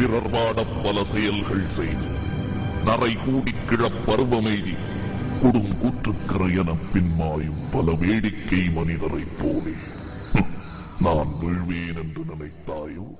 பிறர் வாடப் பல செயல்கள் செய்து நரை கூடி கிழப் பருவமெய்தி கொடுங்கூற்றுக்கரை எனப் பின்மாயும் பல வேடிக்கை மனிதரைப் போலே. நான் வீழ்வேன் என்று நினைத்தாயோ?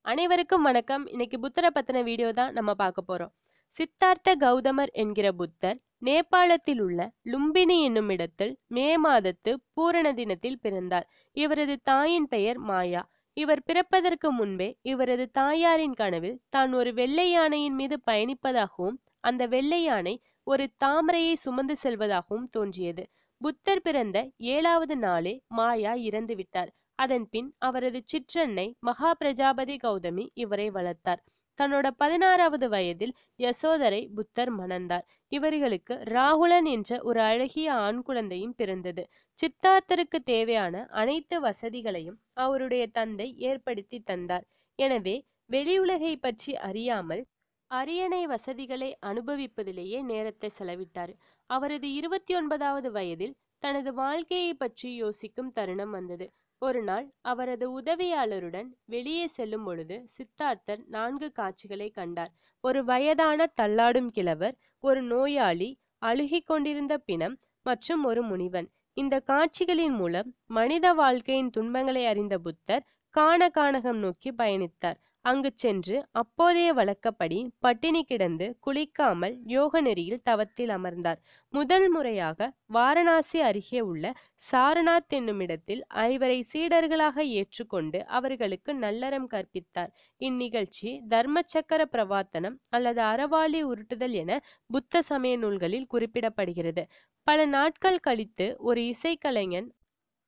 அனைவருக்கும் வணக்கம். இன்னைக்கு புத்தரை பத்தின வீடியோ தான் நம்ம பார்க்க போறோம். சித்தார்த்த கௌதமர் என்கிற புத்தர் நேபாளத்தில் உள்ள லும்பினி என்னும் இடத்தில் மே மாதத்து பூரண தினத்தில் பிறந்தார். இவரது தாயின் பெயர் மாயா. இவர் பிறப்பதற்கு முன்பே இவரது தாயாரின் கனவில் தான் ஒரு வெள்ளை யானையின் மீது பயணிப்பதாகவும் அந்த வெள்ளை யானை ஒரு தாமரையை சுமந்து செல்வதாகவும் தோன்றியது. புத்தர் பிறந்த ஏழாவது நாளே மாயா இறந்து விட்டார். அதன் பின் அவரது சிற்றன்னை மகா பிரஜாபதி கௌதமி இவரை வளர்த்தார். தன்னோட பதினாறாவது வயதில் யசோதரை புத்தர் மணந்தார். இவர்களுக்கு ராகுலன் என்ற ஒரு அழகிய ஆண் குழந்தையும் பிறந்தது. சித்தார்த்தருக்கு தேவையான அனைத்து வசதிகளையும் அவருடைய தந்தை ஏற்படுத்தி தந்தார். எனவே வெளியுலகை பற்றி அறியாமல் அரியணை வசதிகளை அனுபவிப்பதிலேயே நேரத்தை செலவிட்டார். அவரது இருபத்தி ஒன்பதாவது வயதில் தனது வாழ்க்கையை பற்றி யோசிக்கும் தருணம் வந்தது. ஒரு நாள் அவரது உதவியாளருடன் வெளியே செல்லும் பொழுது சித்தார்த்தர் நான்கு காட்சிகளை கண்டார். ஒரு வயதான தள்ளாடும் கிழவர் ஒரு நோயாளி அழுகிக் கொண்டிருந்த பிணம் மற்றும் ஒரு முனிவன். இந்த காட்சிகளின் மூலம் மனித வாழ்க்கையின் துன்பங்களை அறிந்த புத்தர் காண காணகம் நோக்கி பயணித்தார். அங்கு சென்று அப்போதைய வழக்கப்படி பட்டினி கிடந்து குளிக்காமல் யோக நெறியில் தவத்தில் அமர்ந்தார். முதல் முறையாக வாரணாசி அருகே உள்ள சாரநாத் என்னும் இடத்தில் ஐவரை சீடர்களாக ஏற்றுக்கொண்டு அவர்களுக்கு நல்லறம் கற்பித்தார். இந்நிகழ்ச்சி தர்ம சக்கர பிரவாத்தனம் அல்லது அறவாளி உருட்டுதல் என புத்த சமய நூல்களில் குறிப்பிடப்படுகிறது. பல நாட்கள் கழித்து ஒரு இசைக்கலைஞன்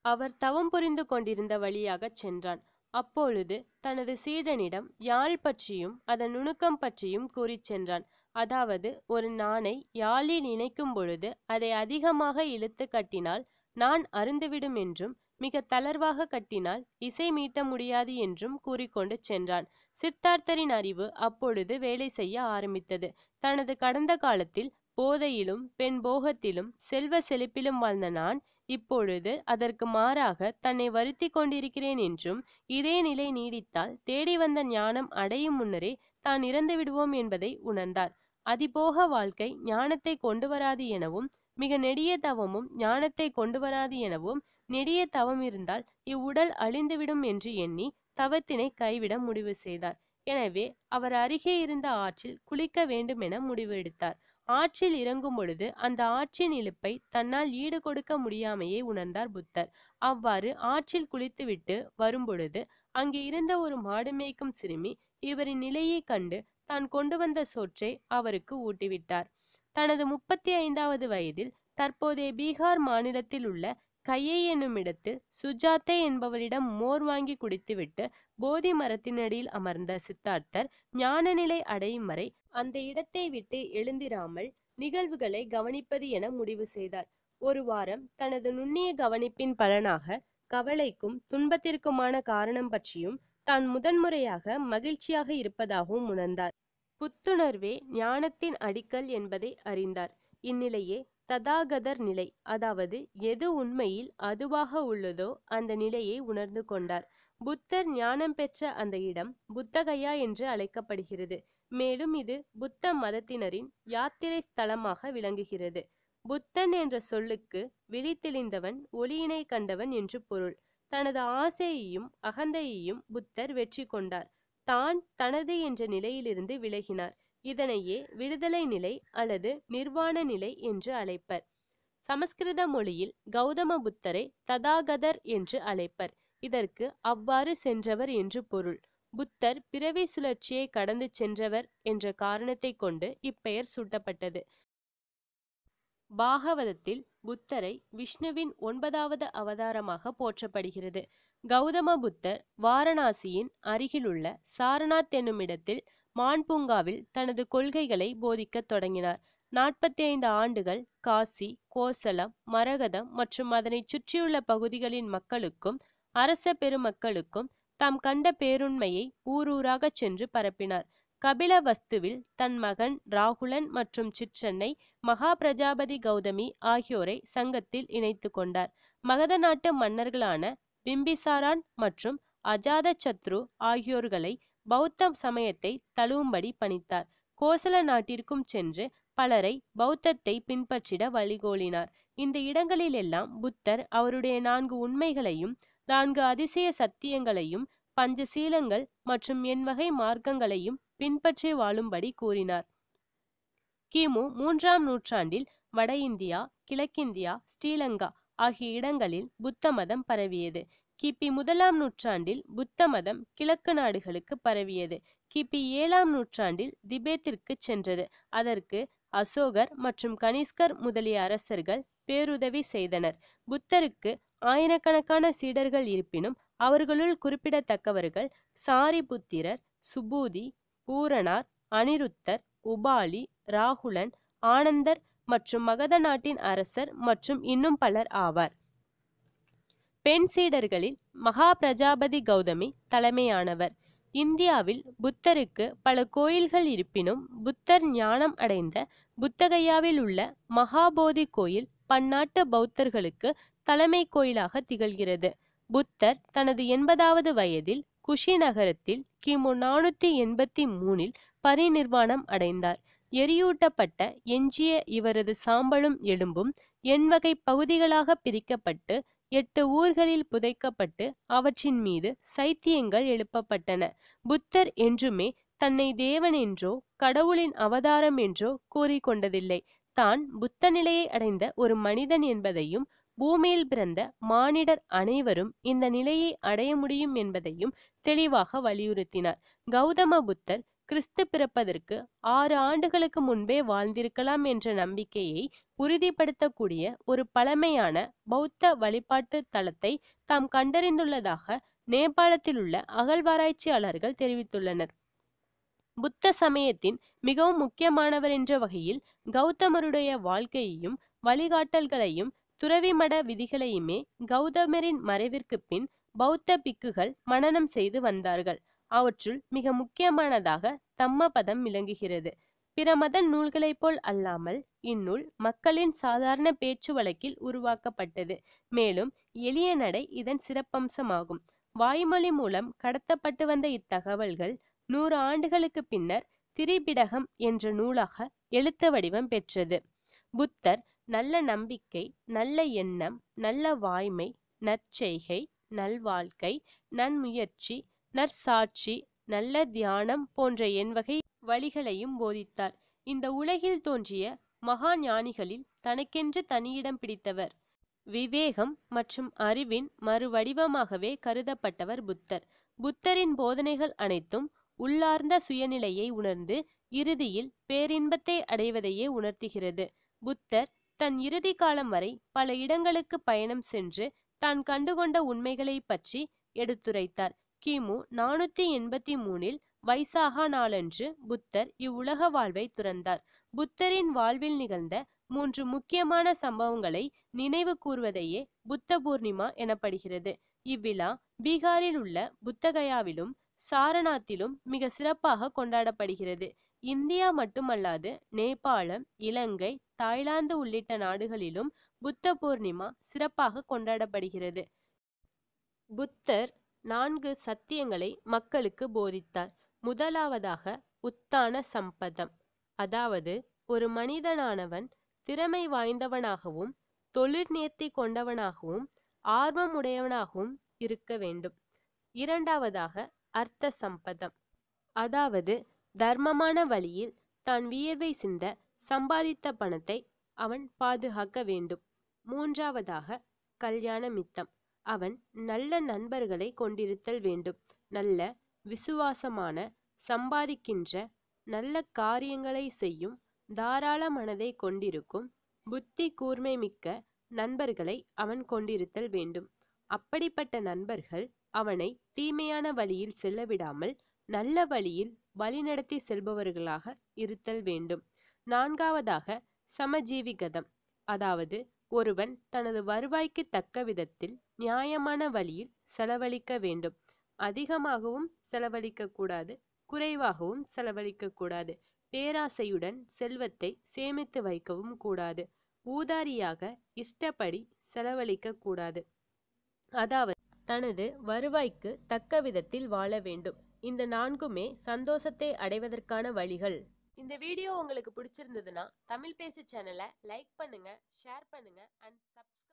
அவர் தவம் புரிந்து கொண்டிருந்த வழியாக சென்றான். அப்பொழுது தனது சீடனிடம் யாழ் பற்றியும் அதன் நுணுக்கம் பற்றியும் கூறிச் சென்றான். அதாவது ஒரு நாணை யாழில் இணைக்கும் பொழுது அதை அதிகமாக இழுத்து கட்டினால் நான் அருந்துவிடும் என்றும் மிக தளர்வாக கட்டினால் இசை மீட்ட முடியாது என்றும் கூறிக்கொண்டு சென்றான். சித்தார்த்தரின் அறிவு அப்பொழுது வேலை செய்ய ஆரம்பித்தது. தனது கடந்த காலத்தில் போதையிலும் பெண் போகத்திலும் செல்வ செழிப்பிலும் வாழ்ந்த நான் இப்பொழுது அதற்கு மாறாக தன்னை வருத்தி கொண்டிருக்கிறேன் என்றும் இதே நிலை நீடித்தால் தேடி வந்த ஞானம் அடையும் முன்னரே தான் இறந்து விடுவோம் என்பதை உணர்ந்தார். அதிபோக வாழ்க்கை ஞானத்தை கொண்டு வராது எனவும் மிக நெடிய தவமும் ஞானத்தை கொண்டு வராது எனவும் நெடிய தவம் இருந்தால் இவ்வுடல் அழிந்துவிடும் என்று எண்ணி தவத்தினை கைவிட முடிவு செய்தார். எனவே அவர் அருகே இருந்த ஆற்றில் குளிக்க வேண்டும் என முடிவு எடுத்தார் ஆற்றில் இறங்கும் பொழுது அந்த ஆற்றின் இழுப்பை தன்னால் ஈடு கொடுக்க முடியாமையே உணர்ந்தார் புத்தர். அவ்வாறு ஆற்றில் குளித்துவிட்டு வரும்பொழுது அங்கே இருந்த ஒரு மாடு மேய்க்கும் சிறுமி இவரின் நிலையை கண்டு தான் கொண்டு வந்த சோற்றை அவருக்கு ஊட்டிவிட்டார். தனது முப்பத்தி ஐந்தாவது வயதில் தற்போதைய பீகார் மாநிலத்தில் உள்ள கையை என்னுமிடத்தில் சுஜாதே சுஜாத்தை என்பவரிடம் மோர் வாங்கி குடித்துவிட்டு போதி மரத்தினடியில் அமர்ந்த சித்தார்த்தர் ஞான நிலை அடையும் வரை அந்த இடத்தை விட்டு எழுந்திராமல் நிகழ்வுகளை கவனிப்பது என முடிவு செய்தார். ஒரு வாரம் தனது நுண்ணிய கவனிப்பின் பலனாக கவலைக்கும் துன்பத்திற்குமான காரணம் பற்றியும் தான் முதன்முறையாக மகிழ்ச்சியாக இருப்பதாகவும் உணர்ந்தார். புத்துணர்வே ஞானத்தின் அடிக்கல் என்பதை அறிந்தார். இந்நிலையே ததாகதர் நிலை அதாவது எது உண்மையில் அதுவாக உள்ளதோ அந்த நிலையை உணர்ந்து கொண்டார். புத்தர் ஞானம் பெற்ற அந்த இடம் புத்தகயா என்று அழைக்கப்படுகிறது. மேலும் இது புத்த மதத்தினரின் யாத்திரை ஸ்தலமாக விளங்குகிறது. புத்தன் என்ற சொல்லுக்கு விழித்தெளிந்தவன் ஒளியினை கண்டவன் என்று பொருள். தனது ஆசையையும் அகந்தையையும் புத்தர் வெற்றி கொண்டார். தான் தனது என்ற நிலையிலிருந்து விலகினார். இதனையே விடுதலை நிலை அல்லது நிர்வாண நிலை என்று அழைப்பர். சமஸ்கிருத மொழியில் கௌதம புத்தரை ததாகதர் என்று அழைப்பர். இதற்கு அவ்வாறு சென்றவர் என்று பொருள். புத்தர் பிறவி சுழற்சியை கடந்து சென்றவர் என்ற காரணத்தை கொண்டு இப்பெயர் சூட்டப்பட்டது. பாகவதத்தில் புத்தரை விஷ்ணுவின் ஒன்பதாவது அவதாரமாக போற்றப்படுகிறது. கௌதம புத்தர் வாரணாசியின் அருகிலுள்ள சாரநாத் என்னும் இடத்தில் மான்பூங்காவில் தனது கொள்கைகளை போதிக்கத் தொடங்கினார். நாற்பத்தி ஐந்து ஆண்டுகள் காசி கோசலம் மரகதம் மற்றும் அதனை சுற்றியுள்ள பகுதிகளின் மக்களுக்கும் அரச பெருமக்களுக்கும் தாம் கண்ட பேருண்மையை ஊரூராகச் சென்று பரப்பினார். கபிலவஸ்துவில் தன் மகன் ராகுலன் மற்றும் சிற்றன்னை மகா பிரஜாபதி கௌதமி ஆகியோரை சங்கத்தில் இணைத்து கொண்டார். மகத நாட்டு மன்னர்களான பிம்பிசாரான் மற்றும் அஜாத சத்ரு ஆகியோர்களை பௌத்த சமயத்தை தழுவும்படி பணித்தார். கோசல நாட்டிற்கும் சென்று பலரை பௌத்தத்தை பின்பற்றிட வழிகோலினார். இந்த இடங்களிலெல்லாம் புத்தர் அவருடைய நான்கு உண்மைகளையும் நான்கு அதிசய சத்தியங்களையும் பஞ்சசீலங்கள் மற்றும் எண்வகை மார்க்கங்களையும் பின்பற்றி வாழும்படி கூறினார். கிமு மூன்றாம் நூற்றாண்டில் வட இந்தியா கிழக்கிந்தியா ஸ்ரீலங்கா ஆகிய இடங்களில் புத்த மதம் பரவியது. கிபி முதலாம் நூற்றாண்டில் புத்த மதம் கிழக்கு நாடுகளுக்கு பரவியது. கிபி ஏழாம் நூற்றாண்டில் திபேத்திற்கு சென்றது. அதற்கு அசோகர் மற்றும் கனிஷ்கர் முதலிய அரசர்கள் பேருதவி செய்தனர். புத்தருக்கு ஆயிரக்கணக்கான சீடர்கள் இருப்பினும் அவர்களுள் குறிப்பிடத்தக்கவர்கள் சாரிபுத்திரர் சுபூதி பூரணார் அனிருத்தர் உபாலி ராகுலன் ஆனந்தர் மற்றும் மகத நாட்டின் அரசர் மற்றும் இன்னும் பலர் ஆவார். பெண் சீடர்களில் மகா பிரஜாபதி கௌதமி தலைமையானவர். இந்தியாவில் புத்தருக்கு பல கோயில்கள் இருப்பினும் புத்தர் ஞானம் அடைந்த புத்தகையாவில் உள்ள மகாபோதி கோயில் பன்னாட்டு பௌத்தர்களுக்கு தலைமை கோயிலாக திகழ்கிறது. புத்தர் தனது எண்பதாவது வயதில் குஷி நகரத்தில் கிமு நானூத்தி எண்பத்தி மூணில் பரிநிர்வாணம் அடைந்தார். எரியூட்டப்பட்ட எஞ்சிய இவரது சாம்பலும் எலும்பும் எண்வகை பகுதிகளாக பிரிக்கப்பட்டு எட்டு ஊர்களில் புதைக்கப்பட்டு அவற்றின் மீது சைத்தியங்கள் எழுப்பப்பட்டன. புத்தர் என்றுமே தன்னை தேவன் என்றோ கடவுளின் அவதாரம் என்றோ கூறிக்கொண்டதில்லை. தான் புத்த நிலையை அடைந்த ஒரு மனிதன் என்பதையும் பூமியில் பிறந்த மானிடர் அனைவரும் இந்த நிலையை அடைய முடியும் என்பதையும் தெளிவாக வலியுறுத்தினார். கௌதம புத்தர் கிறிஸ்து பிறப்பதற்கு ஆறு ஆண்டுகளுக்கு முன்பே வாழ்ந்திருக்கலாம் என்ற நம்பிக்கையை உறுதிப்படுத்தக்கூடிய ஒரு பழமையான பௌத்த வழிபாட்டு தலத்தை தாம் கண்டறிந்துள்ளதாக நேபாளத்தில் உள்ள அகழ்வாராய்ச்சியாளர்கள் தெரிவித்துள்ளனர். புத்த சமயத்தின் மிகவும் முக்கியமானவர் என்ற வகையில் கௌதமருடைய வாழ்க்கையையும் வழிகாட்டல்களையும் துறவிமட விதிகளையுமே கௌதமரின் மறைவிற்கு பின் பௌத்த பிக்குகள் மனனம் செய்து வந்தார்கள். அவற்றுள் மிக முக்கியமானதாக தம்மபதம் விளங்குகிறது. பிற மத நூல்களைப் போல் அல்லாமல் இந்நூல் மக்களின் சாதாரண பேச்சு வழக்கில் உருவாக்கப்பட்டது. மேலும் எளிய நடை இதன் சிறப்பம்சமாகும். வாய்மொழி மூலம் கடத்தப்பட்டு வந்த இத்தகவல்கள் நூறு ஆண்டுகளுக்கு பின்னர் திரிபிடகம் என்ற நூலாக எழுத்து வடிவம் பெற்றது. புத்தர் நல்ல நம்பிக்கை நல்ல எண்ணம் நல்ல வாய்மை நற்செய்கை நல்வாழ்க்கை நன்முயற்சி நற்சாட்சி நல்ல தியானம் போன்ற எண்வகை வழிகளையும் போதித்தார். இந்த உலகில் தோன்றிய மகா ஞானிகளில் தனக்கென்று தனியிடம் பிடித்தவர் விவேகம் மற்றும் அறிவின் மறுவடிவமாகவே கருதப்பட்டவர் புத்தர். புத்தரின் போதனைகள் அனைத்தும் உள்ளார்ந்த சுயநிலையை உணர்ந்து இறுதியில் பேரின்பத்தை அடைவதையே உணர்த்துகிறது. புத்தர் தன் இறுதி காலம் வரை பல இடங்களுக்கு பயணம் சென்று தான் கண்டுகொண்ட உண்மைகளை பற்றி எடுத்துரைத்தார். கிமு நானூத்தி எண்பத்தி மூணில் வைசாகா நாளன்று புத்தர் இவ்வுலக வாழ்வை துறந்தார். புத்தரின் வாழ்வில் நிகழ்ந்த மூன்று முக்கியமான சம்பவங்களை நினைவு கூர்வதையே புத்த பூர்ணிமா எனப்படுகிறது. இவ்விழா பீகாரில் உள்ள புத்தகயாவிலும் சாரநாத்திலும் மிக சிறப்பாக கொண்டாடப்படுகிறது. இந்தியா மட்டுமல்லாது நேபாளம் இலங்கை தாய்லாந்து உள்ளிட்ட நாடுகளிலும் புத்த பூர்ணிமா சிறப்பாக கொண்டாடப்படுகிறது. புத்தர் நான்கு சத்தியங்களை மக்களுக்கு போதித்தார். முதலாவதாக உத்தான சம்பதம். அதாவது ஒரு மனிதனானவன் திறமை வாய்ந்தவனாகவும் தொழில் நேர்த்தி கொண்டவனாகவும் ஆர்வமுடையவனாகவும் இருக்க வேண்டும். இரண்டாவதாக அர்த்த சம்பதம். அதாவது தர்மமான வழியில் தான் வியர்வை சிந்த சம்பாதித்த பணத்தை அவன் பாதுகாக்க வேண்டும். மூன்றாவதாக கல்யாண மித்தம். அவன் நல்ல நண்பர்களை கொண்டிருத்தல் வேண்டும். நல்ல விசுவாசமான சம்பாதிக்கின்ற நல்ல காரியங்களை செய்யும் தாராள மனதை கொண்டிருக்கும் புத்தி கூர்மை மிக்க நண்பர்களை அவன் கொண்டிருத்தல் வேண்டும். அப்படிப்பட்ட நண்பர்கள் அவனை தீமையான வழியில் செல்ல விடாமல் நல்ல வழியில் வழிநடத்தி செல்பவர்களாக இருத்தல் வேண்டும். நான்காவதாக சமஜீவிகதம் அதாவது ஒருவன் தனது வருவாய்க்கு தக்க விதத்தில் நியாயமான வழியில் செலவழிக்க வேண்டும். அதிகமாகவும் செலவழிக்க கூடாது குறைவாகவும் செலவழிக்க கூடாது. பேராசையுடன் செல்வத்தை சேமித்து வைக்கவும் கூடாது. ஊதாரியாக இஷ்டப்படி செலவழிக்க கூடாது. அதாவது தனது வருவாய்க்கு தக்க விதத்தில் வாழ வேண்டும். இந்த நான்குமே சந்தோஷத்தை அடைவதற்கான வழிகள். இந்த வீடியோ உங்களுக்கு பிடிச்சிருந்ததுன்னா தமிழ் பேசு சேனலை லைக் பண்ணுங்க ஷேர் பண்ணுங்க அண்ட் சப்ஸ்கிரைப்